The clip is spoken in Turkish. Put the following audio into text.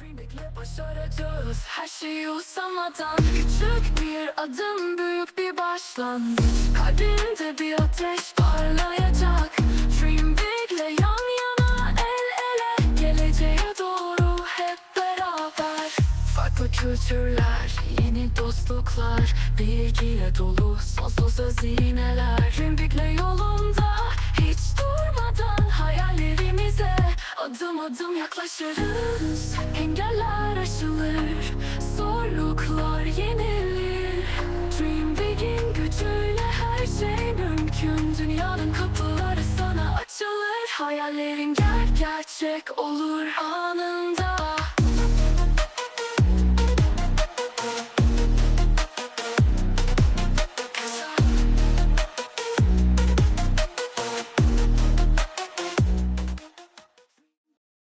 Dreamback'le başaracağız. Her şeyi usanmadan Küçük bir adım büyük bir başlangıç. Kalbinde bir ateş parlayacak. Dream Big'le yan yana el ele. Geleceğe doğru hep beraber. Farklı kültürler, yeni dostluklar Bilgiyle dolu sonsuz hazineler Adım adım yaklaşırız. Engeller aşılır. Zorluklar yenilir. Dream Big'in gücüyle her şey mümkün. Dünyanın kapıları sana açılır. Hayallerin ger gerçek olur. Anında